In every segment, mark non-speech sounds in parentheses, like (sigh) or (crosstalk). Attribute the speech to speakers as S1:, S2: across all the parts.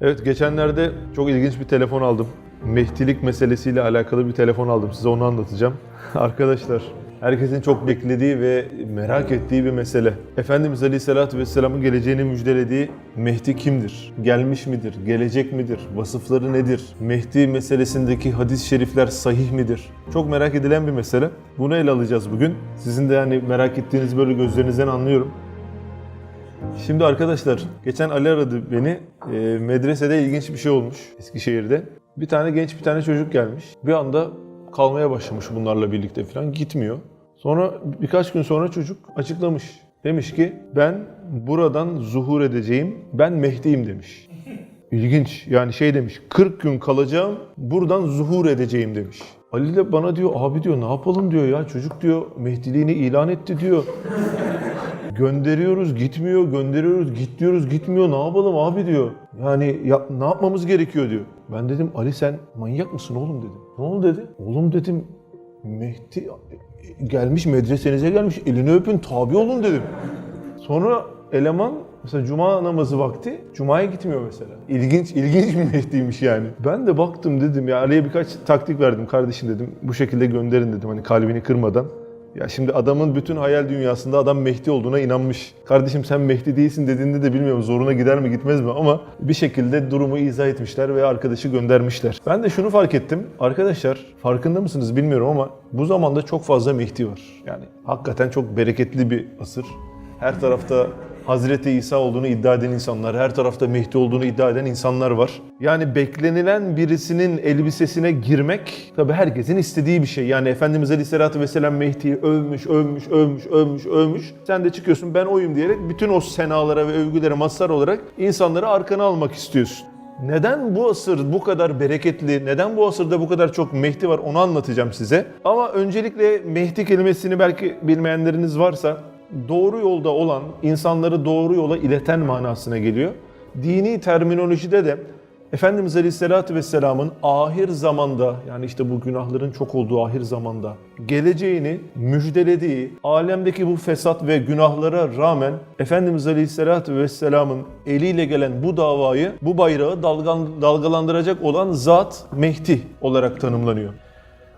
S1: Evet geçenlerde çok ilginç bir telefon aldım. Mehdilik meselesiyle alakalı bir telefon aldım. Size onu anlatacağım. (laughs) Arkadaşlar herkesin çok beklediği ve merak ettiği bir mesele. Efendimiz Aleyhisselatü Vesselam'ın geleceğini müjdelediği Mehdi kimdir? Gelmiş midir? Gelecek midir? Vasıfları nedir? Mehdi meselesindeki hadis-i şerifler sahih midir? Çok merak edilen bir mesele. Bunu ele alacağız bugün. Sizin de yani merak ettiğiniz böyle gözlerinizden anlıyorum. Şimdi arkadaşlar geçen Ali aradı beni. Ee, medresede ilginç bir şey olmuş Eskişehir'de. Bir tane genç bir tane çocuk gelmiş. Bir anda kalmaya başlamış bunlarla birlikte falan gitmiyor. Sonra birkaç gün sonra çocuk açıklamış. Demiş ki ben buradan zuhur edeceğim. Ben Mehdi'yim demiş. (laughs) İlginç. Yani şey demiş. 40 gün kalacağım. Buradan zuhur edeceğim demiş. Ali de bana diyor abi diyor ne yapalım diyor ya çocuk diyor Mehdiliğini ilan etti diyor. Gönderiyoruz gitmiyor, gönderiyoruz git diyoruz gitmiyor. Ne yapalım abi diyor. Yani ya, ne yapmamız gerekiyor diyor. Ben dedim Ali sen manyak mısın oğlum dedim. Ne oldu dedi. Oğlum dedim Mehdi gelmiş medresenize gelmiş elini öpün tabi olun dedim. Sonra eleman mesela cuma namazı vakti cumaya gitmiyor mesela. İlginç ilginç bir Mehdi'ymiş yani. Ben de baktım dedim ya Ali'ye birkaç taktik verdim kardeşim dedim. Bu şekilde gönderin dedim hani kalbini kırmadan. Ya şimdi adamın bütün hayal dünyasında adam Mehdi olduğuna inanmış. Kardeşim sen Mehdi değilsin dediğinde de bilmiyorum zoruna gider mi gitmez mi ama bir şekilde durumu izah etmişler ve arkadaşı göndermişler. Ben de şunu fark ettim. Arkadaşlar farkında mısınız bilmiyorum ama bu zamanda çok fazla Mehdi var. Yani hakikaten çok bereketli bir asır. Her tarafta Hazreti İsa olduğunu iddia eden insanlar, her tarafta Mehdi olduğunu iddia eden insanlar var. Yani beklenilen birisinin elbisesine girmek tabii herkesin istediği bir şey. Yani Efendimiz Aleyhisselatü Vesselam Mehdi'yi övmüş, övmüş, övmüş, övmüş, övmüş. Sen de çıkıyorsun ben oyum diyerek bütün o senalara ve övgülere mazhar olarak insanları arkana almak istiyorsun. Neden bu asır bu kadar bereketli, neden bu asırda bu kadar çok Mehdi var onu anlatacağım size. Ama öncelikle Mehdi kelimesini belki bilmeyenleriniz varsa doğru yolda olan, insanları doğru yola ileten manasına geliyor. Dini terminolojide de Efendimiz Aleyhisselatü Vesselam'ın ahir zamanda yani işte bu günahların çok olduğu ahir zamanda geleceğini müjdelediği alemdeki bu fesat ve günahlara rağmen Efendimiz Aleyhisselatü Vesselam'ın eliyle gelen bu davayı, bu bayrağı dalgan, dalgalandıracak olan zat Mehdi olarak tanımlanıyor.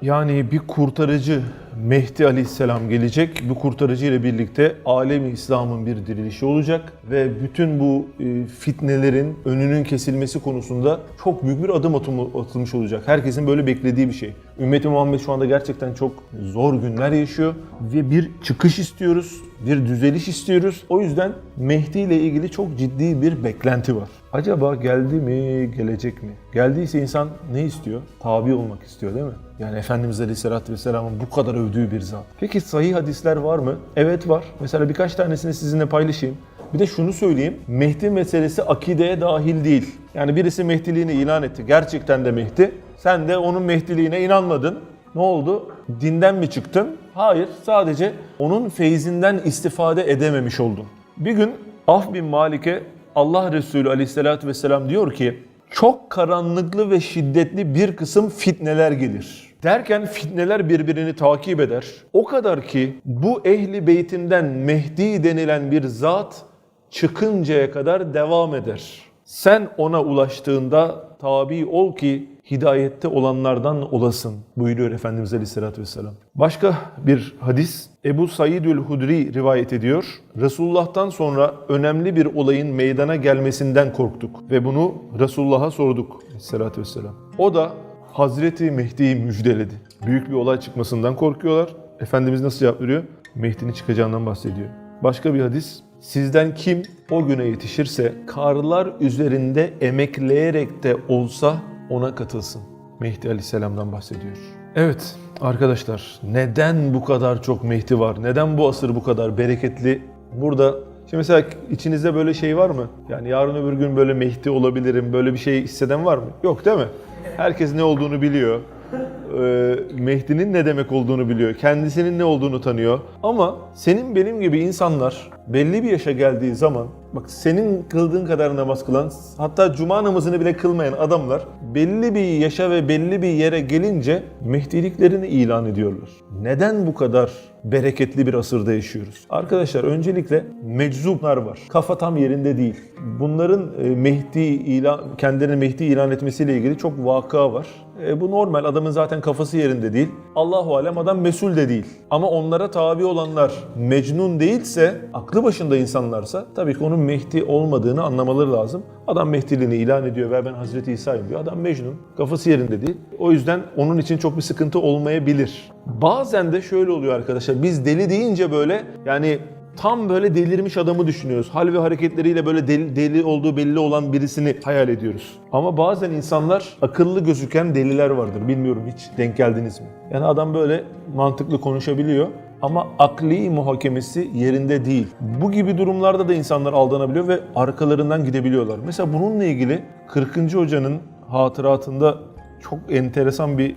S1: Yani bir kurtarıcı Mehdi Aleyhisselam gelecek. Bu kurtarıcı ile birlikte alemi İslam'ın bir dirilişi olacak ve bütün bu e, fitnelerin önünün kesilmesi konusunda çok büyük bir adım atılmış olacak. Herkesin böyle beklediği bir şey. Ümmeti Muhammed şu anda gerçekten çok zor günler yaşıyor ve bir çıkış istiyoruz, bir düzeliş istiyoruz. O yüzden Mehdi ile ilgili çok ciddi bir beklenti var. Acaba geldi mi, gelecek mi? Geldiyse insan ne istiyor? Tabi olmak istiyor değil mi? Yani Efendimiz Aleyhisselatü Vesselam'ın bu kadar övdüğü bir zat. Peki sahih hadisler var mı? Evet var. Mesela birkaç tanesini sizinle paylaşayım. Bir de şunu söyleyeyim. Mehdi meselesi akideye dahil değil. Yani birisi Mehdiliğini ilan etti. Gerçekten de Mehdi. Sen de onun Mehdiliğine inanmadın. Ne oldu? Dinden mi çıktın? Hayır. Sadece onun feyzinden istifade edememiş oldun. Bir gün Af bin Malik'e Allah Resulü aleyhissalatü vesselam diyor ki çok karanlıklı ve şiddetli bir kısım fitneler gelir. Derken fitneler birbirini takip eder. O kadar ki bu ehli beytimden Mehdi denilen bir zat çıkıncaya kadar devam eder. Sen ona ulaştığında tabi ol ki hidayette olanlardan olasın buyuruyor Efendimiz Aleyhisselatü Vesselam. Başka bir hadis Ebu Saidül Hudri rivayet ediyor. Resulullah'tan sonra önemli bir olayın meydana gelmesinden korktuk ve bunu Resulullah'a sorduk Aleyhisselatü Vesselam. O da Hazreti Mehdi'yi müjdeledi. Büyük bir olay çıkmasından korkuyorlar. Efendimiz nasıl cevap veriyor? Mehdi'nin çıkacağından bahsediyor. Başka bir hadis. Sizden kim o güne yetişirse karlar üzerinde emekleyerek de olsa ona katılsın. Mehdi Aleyhisselam'dan bahsediyor. Evet arkadaşlar neden bu kadar çok Mehdi var? Neden bu asır bu kadar bereketli? Burada şimdi mesela içinizde böyle şey var mı? Yani yarın öbür gün böyle Mehdi olabilirim, böyle bir şey hisseden var mı? Yok değil mi? Herkes ne olduğunu biliyor. Ee, Mehdi'nin ne demek olduğunu biliyor. Kendisinin ne olduğunu tanıyor. Ama senin benim gibi insanlar belli bir yaşa geldiği zaman bak senin kıldığın kadar namaz kılan hatta cuma namazını bile kılmayan adamlar belli bir yaşa ve belli bir yere gelince Mehdiliklerini ilan ediyorlar. Neden bu kadar bereketli bir asırda yaşıyoruz? Arkadaşlar öncelikle meczuplar var. Kafa tam yerinde değil. Bunların e, Mehdi ilan, kendilerini Mehdi ilan etmesiyle ilgili çok vaka var. E, bu normal. Adamın zaten kafası yerinde değil. Allahu alem adam mesul de değil. Ama onlara tabi olanlar mecnun değilse, aklı başında insanlarsa tabii ki onun Mehdi olmadığını anlamaları lazım. Adam Mehdiliğini ilan ediyor ve ben Hazreti İsa'yım diyor. Adam mecnun. Kafası yerinde değil. O yüzden onun için çok bir sıkıntı olmayabilir. Bazen de şöyle oluyor arkadaşlar. Biz deli deyince böyle yani tam böyle delirmiş adamı düşünüyoruz. Hal ve hareketleriyle böyle deli, deli olduğu belli olan birisini hayal ediyoruz. Ama bazen insanlar akıllı gözüken deliler vardır. Bilmiyorum hiç denk geldiniz mi? Yani adam böyle mantıklı konuşabiliyor ama akli muhakemesi yerinde değil. Bu gibi durumlarda da insanlar aldanabiliyor ve arkalarından gidebiliyorlar. Mesela bununla ilgili 40. hocanın hatıratında çok enteresan bir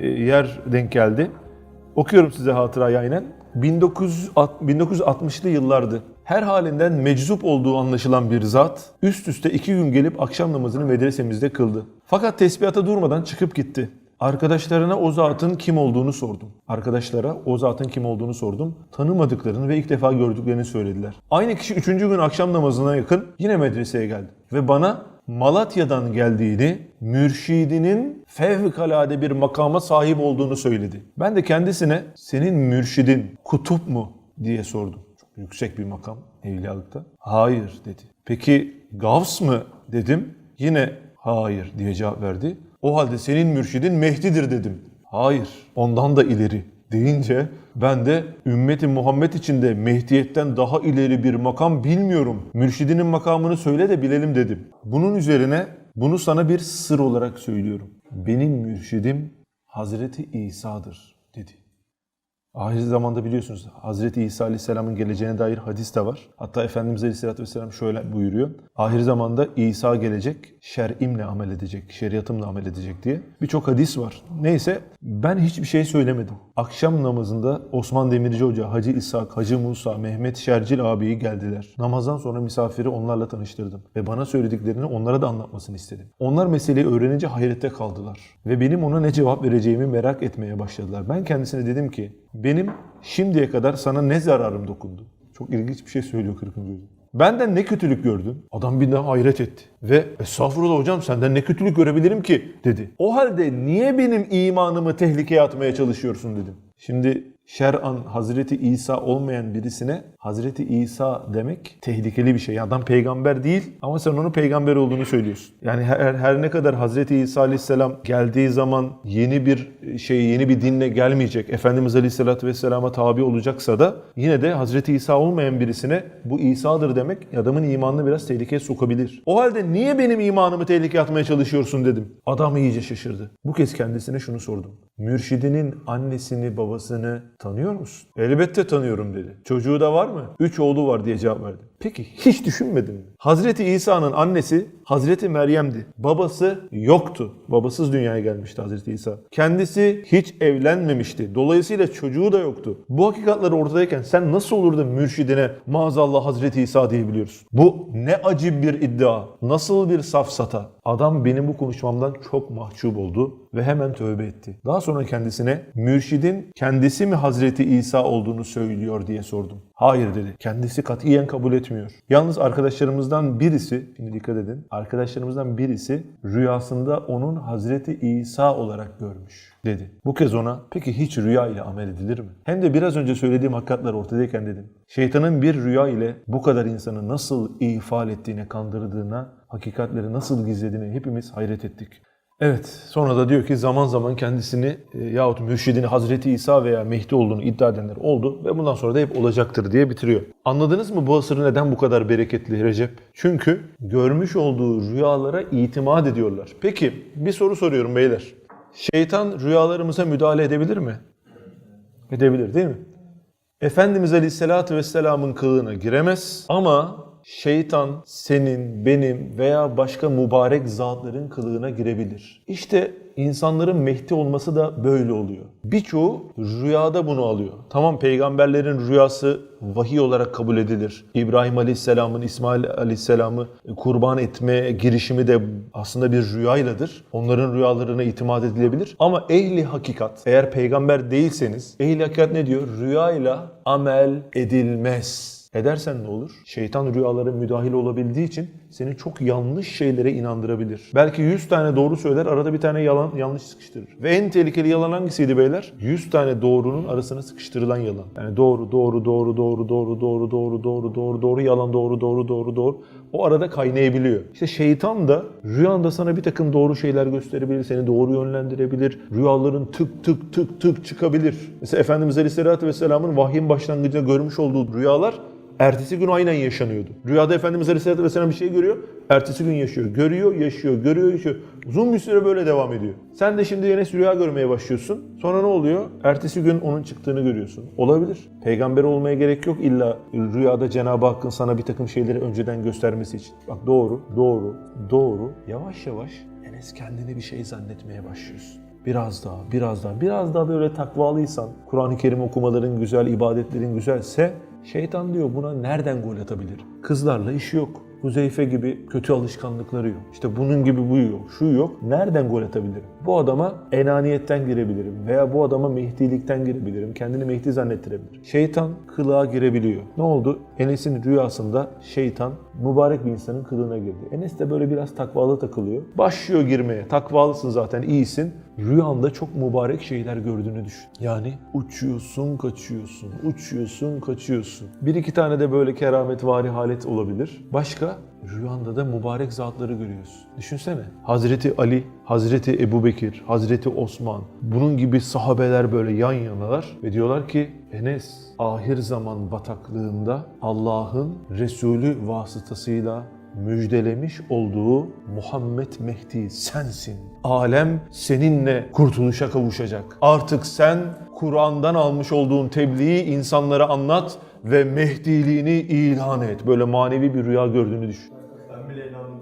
S1: yer denk geldi. Okuyorum size hatırayı aynen. 1960'lı yıllardı. Her halinden meczup olduğu anlaşılan bir zat üst üste iki gün gelip akşam namazını medresemizde kıldı. Fakat tesbihata durmadan çıkıp gitti. Arkadaşlarına o zatın kim olduğunu sordum. Arkadaşlara o zatın kim olduğunu sordum. Tanımadıklarını ve ilk defa gördüklerini söylediler. Aynı kişi üçüncü gün akşam namazına yakın yine medreseye geldi. Ve bana Malatya'dan geldiğini, mürşidinin fevkalade bir makama sahip olduğunu söyledi. Ben de kendisine senin mürşidin kutup mu diye sordum. Çok yüksek bir makam evliyalıkta. Hayır dedi. Peki Gavs mı dedim. Yine hayır diye cevap verdi. O halde senin mürşidin Mehdi'dir dedim. Hayır ondan da ileri deyince ben de ümmeti Muhammed içinde Mehdiyetten daha ileri bir makam bilmiyorum. Mürşidinin makamını söyle de bilelim dedim. Bunun üzerine bunu sana bir sır olarak söylüyorum. Benim mürşidim Hazreti İsa'dır. Ahir zamanda biliyorsunuz Hazreti İsa Aleyhisselam'ın geleceğine dair hadis de var. Hatta Efendimiz Aleyhisselatü Vesselam şöyle buyuruyor. Ahir zamanda İsa gelecek, şer'imle amel edecek, şeriatımla amel edecek diye. Birçok hadis var. Neyse ben hiçbir şey söylemedim. Akşam namazında Osman Demirci Hoca, Hacı İshak, Hacı Musa, Mehmet Şercil abiyi geldiler. Namazdan sonra misafiri onlarla tanıştırdım. Ve bana söylediklerini onlara da anlatmasını istedim. Onlar meseleyi öğrenince hayrette kaldılar. Ve benim ona ne cevap vereceğimi merak etmeye başladılar. Ben kendisine dedim ki benim şimdiye kadar sana ne zararım dokundu? Çok ilginç bir şey söylüyor 40. Hoca. Benden ne kötülük gördün? Adam bir daha hayret etti. Ve estağfurullah hocam senden ne kötülük görebilirim ki dedi. O halde niye benim imanımı tehlikeye atmaya çalışıyorsun dedim. Şimdi şer'an Hazreti İsa olmayan birisine Hazreti İsa demek tehlikeli bir şey. Adam peygamber değil ama sen onun peygamber olduğunu söylüyorsun. Yani her, her ne kadar Hazreti İsa Aleyhisselam geldiği zaman yeni bir şey, yeni bir dinle gelmeyecek. Efendimiz Aleyhisselatü Vesselam'a tabi olacaksa da yine de Hazreti İsa olmayan birisine bu İsa'dır demek adamın imanını biraz tehlikeye sokabilir. O halde niye benim imanımı tehlikeye atmaya çalışıyorsun dedim. Adam iyice şaşırdı. Bu kez kendisine şunu sordum. Mürşidinin annesini, babasını tanıyor musun? Elbette tanıyorum dedi. Çocuğu da var mı? Üç oğlu var diye cevap verdi. Peki hiç düşünmedin mi? Hazreti İsa'nın annesi Hazreti Meryem'di. Babası yoktu. Babasız dünyaya gelmişti Hazreti İsa. Kendisi hiç evlenmemişti. Dolayısıyla çocuğu da yoktu. Bu hakikatler ortadayken sen nasıl olur da mürşidine maazallah Hazreti İsa diyebiliyorsun? Bu ne acib bir iddia. Nasıl bir safsata. Adam benim bu konuşmamdan çok mahcup oldu ve hemen tövbe etti. Daha sonra kendisine mürşidin kendisi mi Hazreti İsa olduğunu söylüyor diye sordum. Hayır dedi. Kendisi katiyen kabul etmiyor. Yalnız arkadaşlarımızdan birisi, şimdi dikkat edin, arkadaşlarımızdan birisi rüyasında onun Hazreti İsa olarak görmüş dedi. Bu kez ona peki hiç rüya ile amel edilir mi? Hem de biraz önce söylediğim hakikatler ortadayken dedim. Şeytanın bir rüya ile bu kadar insanı nasıl ifade ettiğine, kandırdığına, hakikatleri nasıl gizlediğine hepimiz hayret ettik. Evet, sonra da diyor ki zaman zaman kendisini e, yahut mürşidini Hazreti İsa veya Mehdi olduğunu iddia edenler oldu ve bundan sonra da hep olacaktır diye bitiriyor. Anladınız mı bu asır neden bu kadar bereketli Recep? Çünkü görmüş olduğu rüyalara itimat ediyorlar. Peki bir soru soruyorum beyler. Şeytan rüyalarımıza müdahale edebilir mi? Edebilir değil mi? Efendimiz Aleyhisselatü Vesselam'ın kılığına giremez ama şeytan senin, benim veya başka mübarek zatların kılığına girebilir. İşte insanların Mehdi olması da böyle oluyor. Birçoğu rüyada bunu alıyor. Tamam peygamberlerin rüyası vahiy olarak kabul edilir. İbrahim Aleyhisselam'ın İsmail Aleyhisselam'ı kurban etme girişimi de aslında bir rüyayladır. Onların rüyalarına itimat edilebilir. Ama ehli hakikat, eğer peygamber değilseniz, ehli hakikat ne diyor? Rüyayla amel edilmez. Edersen ne olur? Şeytan rüyalara müdahil olabildiği için seni çok yanlış şeylere inandırabilir. Belki 100 tane doğru söyler, arada bir tane yalan yanlış sıkıştırır. Ve en tehlikeli yalan hangisiydi beyler? 100 tane doğrunun arasına sıkıştırılan yalan. Yani doğru, doğru, doğru, doğru, doğru, doğru, doğru, doğru, doğru, doğru, yalan, doğru, doğru, doğru, doğru. O arada kaynayabiliyor. İşte şeytan da rüyanda sana bir takım doğru şeyler gösterebilir, seni doğru yönlendirebilir. Rüyaların tık tık tık tık çıkabilir. Mesela Efendimiz Aleyhisselatü Vesselam'ın vahyin başlangıcında görmüş olduğu rüyalar Ertesi gün aynen yaşanıyordu. Rüyada Efendimiz Aleyhisselatü Vesselam bir şey görüyor. Ertesi gün yaşıyor. Görüyor, yaşıyor, görüyor, yaşıyor. Uzun bir süre böyle devam ediyor. Sen de şimdi yine rüya görmeye başlıyorsun. Sonra ne oluyor? Ertesi gün onun çıktığını görüyorsun. Olabilir. Peygamber olmaya gerek yok illa rüyada Cenab-ı Hakk'ın sana bir takım şeyleri önceden göstermesi için. Bak doğru, doğru, doğru. Yavaş yavaş Enes kendini bir şey zannetmeye başlıyorsun. Biraz daha, biraz daha, biraz daha böyle takvalıysan, Kur'an-ı Kerim okumaların güzel, ibadetlerin güzelse Şeytan diyor buna nereden gol atabilir? Kızlarla işi yok. Huzeyfe gibi kötü alışkanlıkları yok. İşte bunun gibi bu yok, şu yok. Nereden gol atabilirim? Bu adama enaniyetten girebilirim veya bu adama mehdilikten girebilirim. Kendini mehdi zannettirebilir. Şeytan kılığa girebiliyor. Ne oldu? Enes'in rüyasında şeytan mübarek bir insanın kılığına girdi. Enes de böyle biraz takvalı takılıyor. Başlıyor girmeye. Takvalısın zaten, iyisin. Rüyanda çok mübarek şeyler gördüğünü düşün. Yani uçuyorsun, kaçıyorsun, uçuyorsun, kaçıyorsun. Bir iki tane de böyle kerametvari halet olabilir. Başka? Rüyanda da mübarek zatları görüyorsun. Düşünsene. Hazreti Ali, Hazreti Ebu Bekir, Hazreti Osman. Bunun gibi sahabeler böyle yan yanalar ve diyorlar ki Enes ahir zaman bataklığında Allah'ın Resulü vasıtasıyla müjdelemiş olduğu Muhammed Mehdi sensin. Alem seninle kurtuluşa kavuşacak. Artık sen Kur'an'dan almış olduğun tebliği insanlara anlat ve Mehdiliğini ilan et. Böyle manevi bir rüya gördüğünü düşün.
S2: Ben bile inandım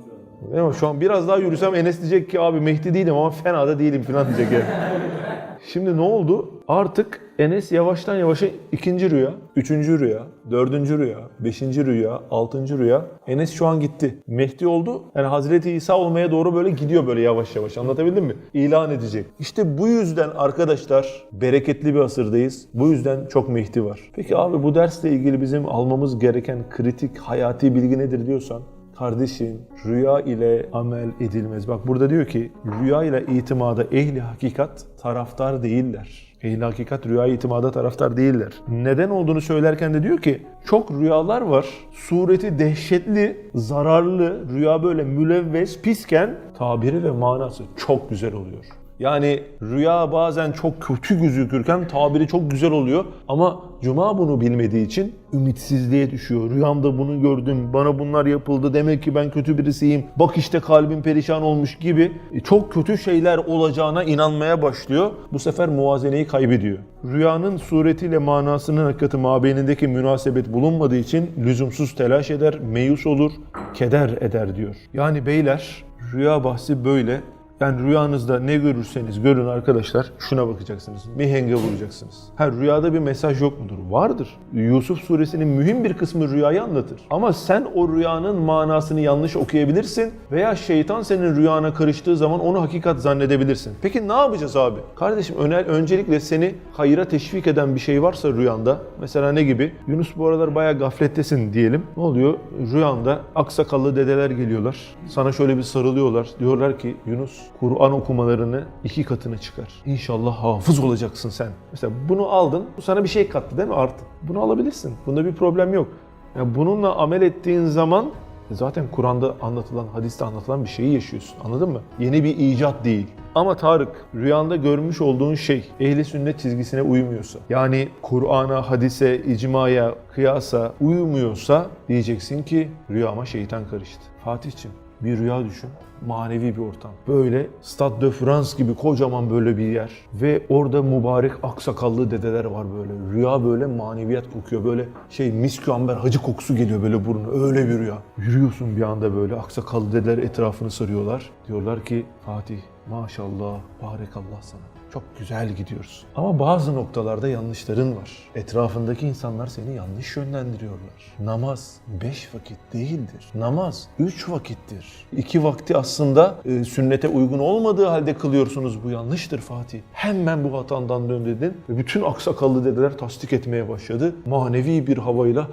S2: şu an.
S1: Şu an biraz daha yürüsem Enes diyecek ki abi Mehdi değilim ama fena da değilim falan diyecek yani. (laughs) Şimdi ne oldu? Artık Enes yavaştan yavaşa ikinci rüya, üçüncü rüya, dördüncü rüya, beşinci rüya, altıncı rüya. Enes şu an gitti. Mehdi oldu. Yani Hazreti İsa olmaya doğru böyle gidiyor böyle yavaş yavaş. Anlatabildim mi? İlan edecek. İşte bu yüzden arkadaşlar bereketli bir asırdayız. Bu yüzden çok Mehdi var. Peki abi bu dersle ilgili bizim almamız gereken kritik hayati bilgi nedir diyorsan Kardeşim rüya ile amel edilmez. Bak burada diyor ki rüya ile itimada ehli hakikat taraftar değiller. Ehli hakikat rüya itimada taraftar değiller. Neden olduğunu söylerken de diyor ki çok rüyalar var. Sureti dehşetli, zararlı, rüya böyle mülevves, pisken tabiri ve manası çok güzel oluyor. Yani rüya bazen çok kötü gözükürken tabiri çok güzel oluyor ama Cuma bunu bilmediği için ümitsizliğe düşüyor. Rüyamda bunu gördüm, bana bunlar yapıldı, demek ki ben kötü birisiyim, bak işte kalbim perişan olmuş gibi çok kötü şeyler olacağına inanmaya başlıyor. Bu sefer muvazeneyi kaybediyor. Rüyanın suretiyle manasının hakikati mabeynindeki münasebet bulunmadığı için lüzumsuz telaş eder, meyus olur, keder eder diyor. Yani beyler rüya bahsi böyle. Yani rüyanızda ne görürseniz görün arkadaşlar şuna bakacaksınız. Mihenge vuracaksınız. Ha rüyada bir mesaj yok mudur? Vardır. Yusuf suresinin mühim bir kısmı rüyayı anlatır. Ama sen o rüyanın manasını yanlış okuyabilirsin veya şeytan senin rüyana karıştığı zaman onu hakikat zannedebilirsin. Peki ne yapacağız abi? Kardeşim öner, öncelikle seni hayıra teşvik eden bir şey varsa rüyanda mesela ne gibi? Yunus bu aralar bayağı gaflettesin diyelim. Ne oluyor? Rüyanda aksakallı dedeler geliyorlar. Sana şöyle bir sarılıyorlar. Diyorlar ki Yunus Kur'an okumalarını iki katına çıkar. İnşallah hafız olacaksın sen. Mesela bunu aldın. Bu sana bir şey kattı değil mi artık? Bunu alabilirsin. Bunda bir problem yok. Yani bununla amel ettiğin zaman zaten Kur'an'da anlatılan, hadiste anlatılan bir şeyi yaşıyorsun. Anladın mı? Yeni bir icat değil. Ama Tarık rüyanda görmüş olduğun şey ehli sünnet çizgisine uymuyorsa yani Kur'an'a, hadise, icmaya, kıyasa uymuyorsa diyeceksin ki rüyama şeytan karıştı. Fatih'ciğim bir rüya düşün. Manevi bir ortam. Böyle Stade de France gibi kocaman böyle bir yer. Ve orada mübarek aksakallı dedeler var böyle. Rüya böyle maneviyat kokuyor. Böyle şey miskü amber hacı kokusu geliyor böyle burnuna. Öyle bir rüya. Yürüyorsun bir anda böyle aksakallı dedeler etrafını sarıyorlar. Diyorlar ki Fatih maşallah barekallah sana. Çok güzel gidiyoruz. Ama bazı noktalarda yanlışların var. Etrafındaki insanlar seni yanlış yönlendiriyorlar. Namaz beş vakit değildir. Namaz üç vakittir. İki vakti aslında e, sünnete uygun olmadığı halde kılıyorsunuz. Bu yanlıştır Fatih. Hemen bu hatandan dön dedin. Ve bütün aksakallı dedeler tasdik etmeye başladı. Manevi bir havayla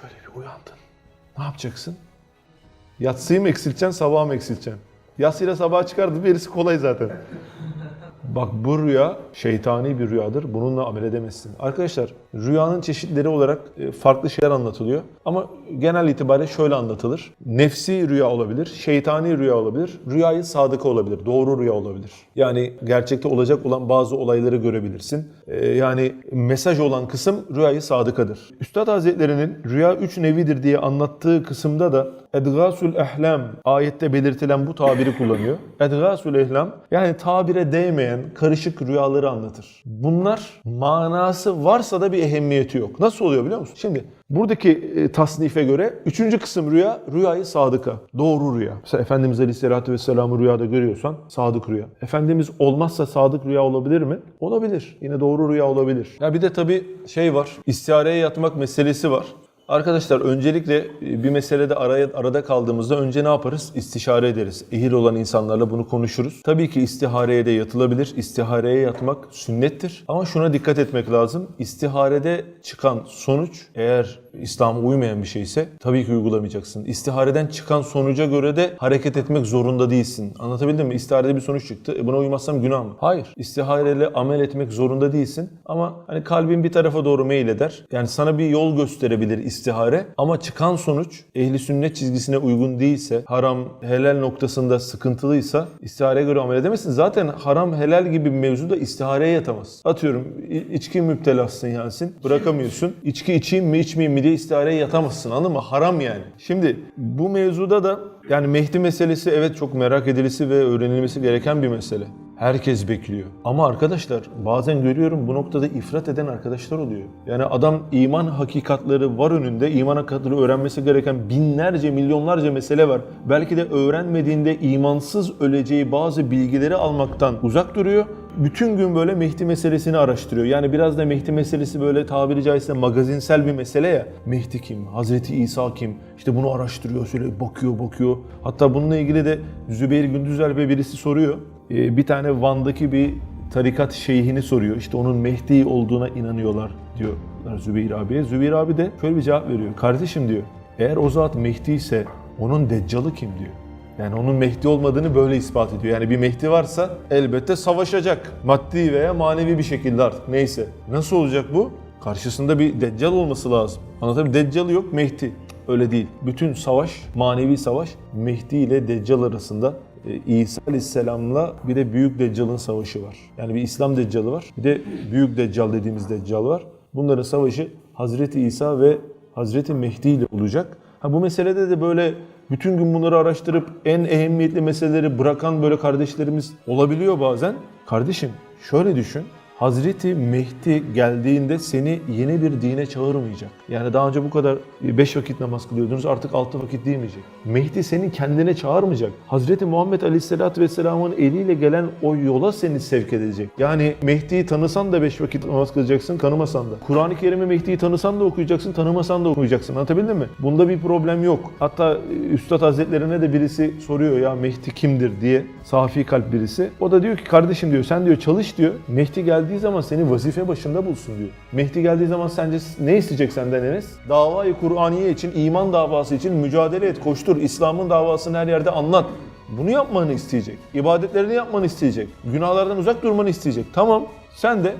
S1: şöyle bir uyandın. Ne yapacaksın? Yatsıyı mı eksilteceksin, sabahı mı eksilteceksin? Yatsıyla sabaha çıkardı, birisi kolay zaten. Bak bu rüya şeytani bir rüyadır. Bununla amel edemezsin. Arkadaşlar rüyanın çeşitleri olarak e, farklı şeyler anlatılıyor. Ama genel itibariyle şöyle anlatılır. Nefsi rüya olabilir, şeytani rüya olabilir, rüyayı sadıka olabilir, doğru rüya olabilir. Yani gerçekte olacak olan bazı olayları görebilirsin. E, Yani mesaj olan kısım rüyayı sadıkadır. Üstad Hazretleri'nin rüya üç nevidir diye anlattığı kısımda da Edgasul ehlam ayette belirtilen bu tabiri kullanıyor. Edgasul ehlam yani tabire değmeyen karışık rüyaları anlatır. Bunlar manası varsa da bir ehemmiyeti yok. Nasıl oluyor biliyor musun? Şimdi buradaki e, tasnife göre üçüncü kısım rüya, rüyayı sadıka. Doğru rüya. Mesela Efendimiz Aleyhisselatü Vesselam'ı rüyada görüyorsan sadık rüya. Efendimiz olmazsa sadık rüya olabilir mi? Olabilir. Yine doğru rüya olabilir. Ya bir de tabii şey var. İstihareye yatmak meselesi var. Arkadaşlar öncelikle e, bir meselede araya, arada kaldığımızda önce ne yaparız? İstişare ederiz. Ehil olan insanlarla bunu konuşuruz. Tabii ki istihareye de yatılabilir. İstihareye yatmak sünnettir. Ama şuna dikkat etmek lazım. İstiharede çıkan sonuç eğer İslam'a uymayan bir şeyse tabii ki uygulamayacaksın. İstihareden çıkan sonuca göre de hareket etmek zorunda değilsin. Anlatabildim mi? İstiharede bir sonuç çıktı. E buna uymazsam günah mı? Hayır. İstihareyle amel etmek zorunda değilsin. Ama hani kalbin bir tarafa doğru meyil eder. Yani sana bir yol gösterebilir istihare. Ama çıkan sonuç ehli sünnet çizgisine uygun değilse, haram, helal noktasında sıkıntılıysa istihareye göre amel edemezsin. Zaten haram, helal gibi bir mevzuda istihareye yatamaz. Atıyorum içki müptelasın Yasin. Bırakamıyorsun. (laughs) İçki içeyim mi içmeyeyim mi diye istihareye yatamazsın anladın mı? Haram yani. Şimdi bu mevzuda da yani Mehdi meselesi evet çok merak edilisi ve öğrenilmesi gereken bir mesele. Herkes bekliyor. Ama arkadaşlar bazen görüyorum bu noktada ifrat eden arkadaşlar oluyor. Yani adam iman hakikatleri var önünde. iman hakikatleri öğrenmesi gereken binlerce, milyonlarca mesele var. Belki de öğrenmediğinde imansız öleceği bazı bilgileri almaktan uzak duruyor. Bütün gün böyle Mehdi meselesini araştırıyor. Yani biraz da Mehdi meselesi böyle tabiri caizse magazinsel bir mesele ya. Mehdi kim? Hazreti İsa kim? İşte bunu araştırıyor, şöyle bakıyor, bakıyor. Hatta bununla ilgili de Zübeyir Gündüzel ve birisi soruyor. Ee, bir tane Van'daki bir tarikat şeyhini soruyor. İşte onun Mehdi olduğuna inanıyorlar diyorlar Zübeyir abiye. Zübeyir abi de şöyle bir cevap veriyor. Kardeşim diyor, eğer o zat Mehdi ise onun deccalı kim diyor. Yani onun Mehdi olmadığını böyle ispat ediyor. Yani bir Mehdi varsa elbette savaşacak. Maddi veya manevi bir şekilde artık neyse. Nasıl olacak bu? Karşısında bir deccal olması lazım. Anlatabiliyor? Deccal yok Mehdi. Öyle değil. Bütün savaş, manevi savaş Mehdi ile Deccal arasında İsa Aleyhisselam'la bir de Büyük Deccal'ın savaşı var. Yani bir İslam Deccalı var. Bir de Büyük Deccal dediğimiz Deccal var. Bunların savaşı Hazreti İsa ve Hazreti Mehdi ile olacak. Ha bu meselede de böyle bütün gün bunları araştırıp en ehemmiyetli meseleleri bırakan böyle kardeşlerimiz olabiliyor bazen. Kardeşim şöyle düşün. Hazreti Mehdi geldiğinde seni yeni bir dine çağırmayacak. Yani daha önce bu kadar 5 vakit namaz kılıyordunuz artık 6 vakit değmeyecek. Mehdi seni kendine çağırmayacak. Hazreti Muhammed Aleyhisselatü Vesselam'ın eliyle gelen o yola seni sevk edecek. Yani Mehdi'yi tanısan da 5 vakit namaz kılacaksın, tanımasan da. Kur'an-ı Kerim'i Mehdi'yi tanısan da okuyacaksın, tanımasan da okuyacaksın. Anlatabildim mi? Bunda bir problem yok. Hatta e, Üstad Hazretlerine de birisi soruyor ya Mehdi kimdir diye. Safi kalp birisi. O da diyor ki kardeşim diyor sen diyor çalış diyor. Mehdi geldiği zaman seni vazife başında bulsun diyor. Mehdi geldiği zaman sence ne isteyecek senden Enes? Davayı Kur'aniye için, iman davası için mücadele et, koştur. İslam'ın davasını her yerde anlat. Bunu yapmanı isteyecek. İbadetlerini yapmanı isteyecek. Günahlardan uzak durmanı isteyecek. Tamam sen de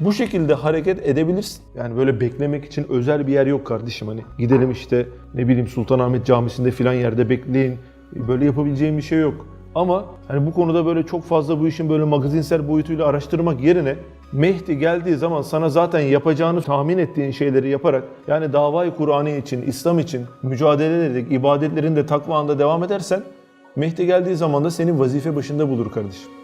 S1: bu şekilde hareket edebilirsin. Yani böyle beklemek için özel bir yer yok kardeşim. Hani gidelim işte ne bileyim Sultanahmet Camisi'nde filan yerde bekleyin. Böyle yapabileceğim bir şey yok. Ama hani bu konuda böyle çok fazla bu işin böyle magazinsel boyutuyla araştırmak yerine Mehdi geldiği zaman sana zaten yapacağını tahmin ettiğin şeyleri yaparak yani davayı Kur'an'ı için, İslam için mücadele ederek ibadetlerinde takvanda devam edersen Mehdi geldiği zaman da seni vazife başında bulur kardeşim.